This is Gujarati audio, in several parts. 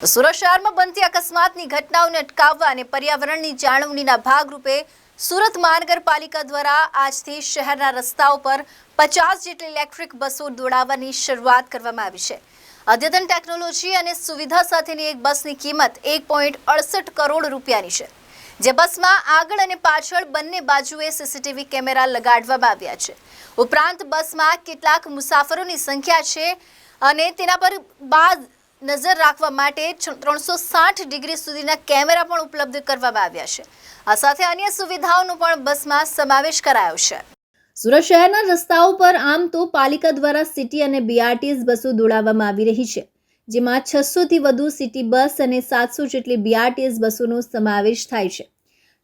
સુરત શહેરમાં બનતી અકસ્માતની ઘટનાઓને અટકાવવા અને પર્યાવરણની જાળવણીના ભાગરૂપે સુરત મહાનગરપાલિકા દ્વારા આજથી શહેરના રસ્તાઓ પર પચાસ જેટલી ઇલેક્ટ્રિક બસો દોડાવવાની શરૂઆત કરવામાં આવી છે. અદ્યતન ટેકનોલોજી અને સુવિધા સાથેની એક બસની કિંમત એક પોઈન્ટ અડસઠ કરોડ રૂપિયાની છે, જે બસમાં આગળ અને પાછળ બંને બાજુએ સીસીટીવી કેમેરા લગાડવામાં આવ્યા છે. ઉપરાંત બસમાં કેટલાક મુસાફરોની સંખ્યા છે અને તેના પર બાદ નજર રાખવા માટે ત્રણસો સાઠ ડિગ્રી સુધીના કેમેરા પણ ઉપલબ્ધ કરવામાં આવ્યા છે. આ સાથે અન્ય સુવિધાઓનો પણ બસમાં સમાવેશ કરાયો છે. સુરત શહેરના રસ્તાઓ પર આમ તો પાલિકા દ્વારા સિટી અને બીઆરટીએસ બસો દોડાવવામાં આવી રહી છે, જેમાં છસોથી વધુ સિટી બસ અને સાતસો જેટલી બીઆરટીએસ બસોનો સમાવેશ થાય છે.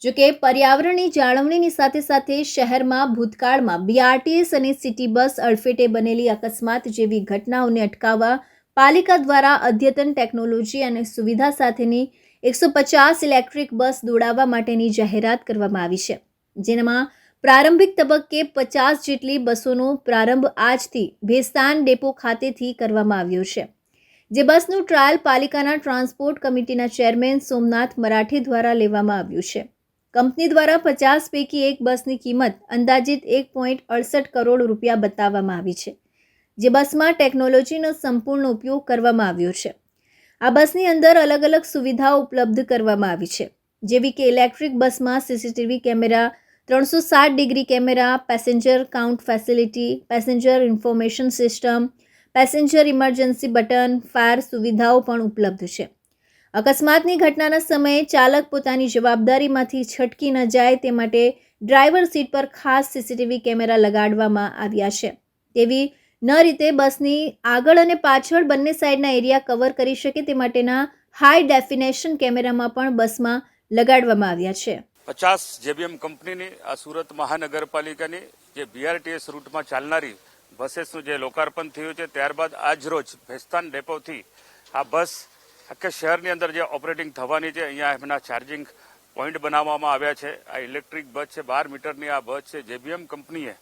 જોકે પર્યાવરણની જાળવણીની સાથે સાથે શહેરમાં ભૂતકાળમાં બીઆરટીએસ અને સિટી બસ અડફેટે બનેલી અકસ્માત જેવી ઘટનાઓને અટકાવવા પાલિકા દ્વારા અદ્યતન ટેકનોલોજી અને સુવિધા સાથેની એકસો પચાસ ઇલેક્ટ્રિક બસ દોડાવવા માટેની જાહેરાત કરવામાં આવી છે, જેમાં પ્રારંભિક તબક્કે પચાસ જેટલી બસોનો પ્રારંભ આજથી ભેસ્તાન ડેપો ખાતેથી કરવામાં આવ્યો છે. જે બસનું ટ્રાયલ પાલિકાના ટ્રાન્સપોર્ટ કમિટીના ચેરમેન સોમનાથ મરાઠી દ્વારા લેવામાં આવ્યું છે. કંપની દ્વારા પચાસ પૈકી એક બસની કિંમત અંદાજિત એક પોઈન્ટ અડસઠ કરોડ રૂપિયા બતાવવામાં આવી છે. જે બસમાં ટેકનોલોજીનો સંપૂર્ણ ઉપયોગ કરવામાં આવ્યો છે. આ બસની અંદર અલગ અલગ સુવિધાઓ ઉપલબ્ધ કરવામાં આવી છે. જેવી કે ઇલેક્ટ્રિક બસમાં સીસીટીવી કેમેરા, ત્રણસો સાત degree camera, passenger count facility, passenger information system, passenger emergency button, fire સુવિધાઓ પણ ઉપલબ્ધ છે. અકસ્માતની ઘટનાના સમયે ચાલક પોતાની જવાબદારીમાંથી છટકી ન જાય તે માટે ડ્રાઈવર સીટ પર ખાસ સીસીટીવી કેમેરા લગાડવામાં આવ્યા છે. તેવી ન રીતે બસની આગળ અને પાછળ બંને સાઈડના એરિયા કવર કરી શકે તે માટેના હાઈ ડેફિનેશન કેમેરામાં પણ બસમાં લગાડવામાં આવ્યા છે. પચાસ જેબીએમ કંપનીની આ સુરત મહાનગરપાલિકાની જે બીઆરટીએસ રૂટમાં ચાલનારી બસેસનું જે લોકાર્પણ થયું છે, ત્યારબાદ આજ રોજ ભેસ્તાન ડેપોથી આ બસ આખા શહેરની અંદર જે ઓપરેટિંગ થવાની છે, અહીંયા એમના ચાર્જિંગ પોઈન્ટ બનાવવામાં આવ્યા છે. આ ઇલેક્ટ્રિક બસ છે, બાર મીટરની આ બસ છે. જેબીએમ કંપનીએ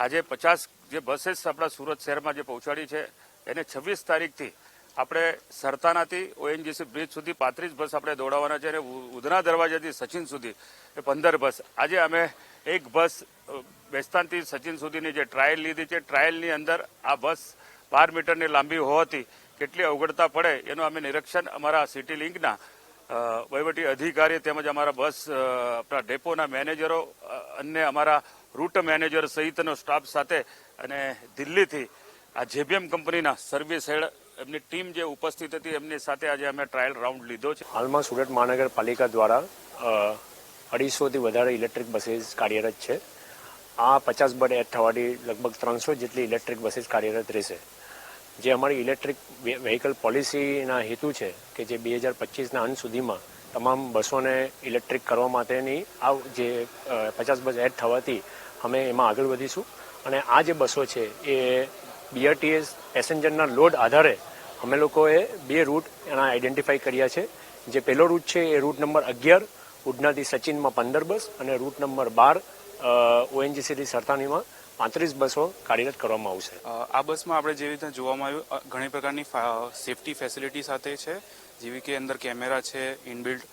આજે પચાસ જે બસીસ આપણા સુરત શહેરમાં જે પહોંચાડી છે, એને છવ્વીસ તારીખથી આપણે સરતાનાથી ઓએનજીસી બ્રિજ સુધી પાંત્રીસ બસ આપણે દોડાવવાના છે અને ઉધના દરવાજાથી સચિન સુધી એ પંદર બસ આજે અમે એક બસ બેસ્તાનથી સચિન સુધીની જે ટ્રાયલ લીધી છે ટ્રાયલની અંદર આ બસ બાર મીટરની લાંબી હોવાથી કેટલી અવગડતા પડે એનું અમે નિરીક્ષણ અમારા સિટી લિંકના વહીવટી અધિકારી તેમજ અમારા બસ આપણા ડેપોના મેનેજરો અને અમારા રૂટ મેનેજર સહિતનો સ્ટાફ સાથે અને દિલ્હીથી આ જેબીએમ કંપનીના સર્વિસ હેડ એમની ટીમ જે ઉપસ્થિત હતી, એમની સાથે આજે અમે ટ્રાયલ રાઉન્ડ લીધો છે. હાલમાં સુરત મહાનગરપાલિકા દ્વારા અઢીસોથી વધારે ઇલેક્ટ્રિક બસીસ કાર્યરત છે. આ પચાસ બડ એડ થવાથી લગભગ ત્રણસો જેટલી ઇલેક્ટ્રિક બસીસ કાર્યરત રહેશે. જે અમારી ઇલેક્ટ્રિક વ્હીકલ પોલિસીના હેતુ છે કે જે બે હજાર પચીસના અંત સુધીમાં તમામ બસોને ઇલેક્ટ્રિક કરવા માટેની આ જે પચાસ બસ એડ થવાથી અમે એમાં આગળ વધીશું. અને આ જે બસો છે, એ બીઆરટીએસ પેસેન્જરના લોડ આધારે અમે લોકોએ બે રૂટ એના આઈડેન્ટિફાઈ કર્યા છે. જે પહેલો રૂટ છે, એ રૂટ નંબર અગિયાર, ઉડનાથી સચિનમાં પંદર બસ અને રૂટ નંબર બાર ઓએનજીસીથી સરતાનીમાં પાંત્રીસ બસો કાર્યરત કરવામાં આવશે આ બસમાં આપણે જેવી રીતે જોવામાં આવ્યું ઘણી પ્રકારની સેફટી ફેસિલિટી સાથે છે જેવી કે અંદર કેમેરા છે ઇનબિલ્ટ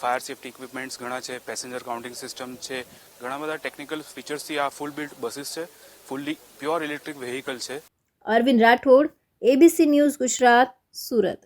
ફાયર સેફટી ઇક્વિપમેન્ટ્સ ઘણા છે પેસેન્જર કાઉન્ટિંગ સિસ્ટમ છે ઘણા બધા ટેકનિકલ ફીચર્સથી આ ફૂલ બિલ્ડ બસીસ છે ફૂલ્લી પ્યોર ઇલેક્ટ્રિક વેહિકલ છે. Arvind Rathod ABC news Gujarat Surat.